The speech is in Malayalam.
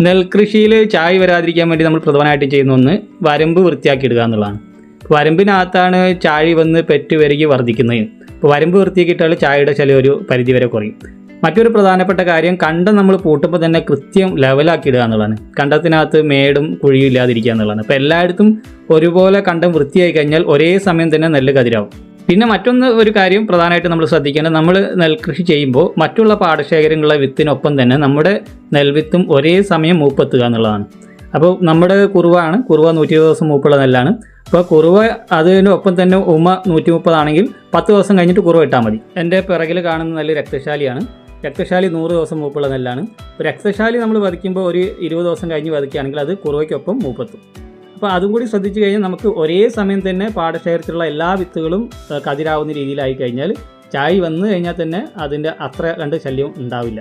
നെൽകൃഷിയിൽ ചായ വരാതിരിക്കാൻ വേണ്ടി നമ്മൾ പ്രധാനമായിട്ടും ചെയ്യുന്ന ഒന്ന് വരമ്പ് വൃത്തിയാക്കി ഇടുക എന്നുള്ളതാണ്. വരമ്പിനകത്താണ് ചാഴി വന്ന് പെറ്റ് വരികി വർദ്ധിക്കുന്നത്. അപ്പോൾ വരമ്പ് വൃത്തിയാക്കിയിട്ടാൽ ചായയുടെ ചില ഒരു പരിധി വരെ കുറയും. മറ്റൊരു പ്രധാനപ്പെട്ട കാര്യം കണ്ടം നമ്മൾ പൂട്ടുമ്പോൾ തന്നെ കൃത്യം ലെവലാക്കി ഇടുക എന്നുള്ളതാണ്. കണ്ടത്തിനകത്ത് മേടും കുഴിയും ഇല്ലാതിരിക്കുക എന്നുള്ളതാണ്. അപ്പോൾ എല്ലായിടത്തും ഒരുപോലെ കണ്ടം വൃത്തിയായി കഴിഞ്ഞാൽ ഒരേ സമയം തന്നെ നെല്ല് കതിരാവും. പിന്നെ മറ്റൊന്ന് ഒരു കാര്യം പ്രധാനമായിട്ട് നമ്മൾ ശ്രദ്ധിക്കേണ്ടത് നമ്മൾ നെൽകൃഷി ചെയ്യുമ്പോൾ മറ്റുള്ള പാടശേഖരങ്ങളുടെ വിത്തിനൊപ്പം തന്നെ നമ്മുടെ നെൽവിത്തും ഒരേ സമയം മൂപ്പെത്തുക എന്നുള്ളതാണ്. അപ്പോൾ നമ്മുടെ കുറുവാണ് കുറുവ നൂറ്റി ഇരുപത് ദിവസം മൂപ്പുള്ള നെല്ലാണ്. അപ്പോൾ കുറുവ അതിനൊപ്പം തന്നെ ഉമ്മ നൂറ്റി മുപ്പതാണെങ്കിൽ പത്ത് ദിവസം കഴിഞ്ഞിട്ട് കുറുവ ഇട്ടാൽ മതി. എന്റെ പിറകിൽ കാണുന്ന നെല്ല് രക്തശാലിയാണ്. രക്തശാലി നൂറ് ദിവസം മൂപ്പുള്ള നെല്ലാണ്. രക്തശാലി നമ്മൾ വധിക്കുമ്പോൾ ഒരു ഇരുപത് ദിവസം കഴിഞ്ഞ് വധിക്കുകയാണെങ്കിൽ അത് കുറുവയ്ക്കൊപ്പം മൂപ്പെത്തും. അപ്പോൾ അതും കൂടി ശ്രദ്ധിച്ചു കഴിഞ്ഞാൽ നമുക്ക് ഒരേ സമയം തന്നെ പാടശേഖരത്തിലുള്ള എല്ലാ വിത്തുകളും കതിരാവുന്ന രീതിയിലായി കഴിഞ്ഞാൽ ചായ് വന്നു കഴിഞ്ഞാൽ തന്നെ അതിന്റെ അത്ര കണ്ട് ശല്യം ഉണ്ടാവില്ല.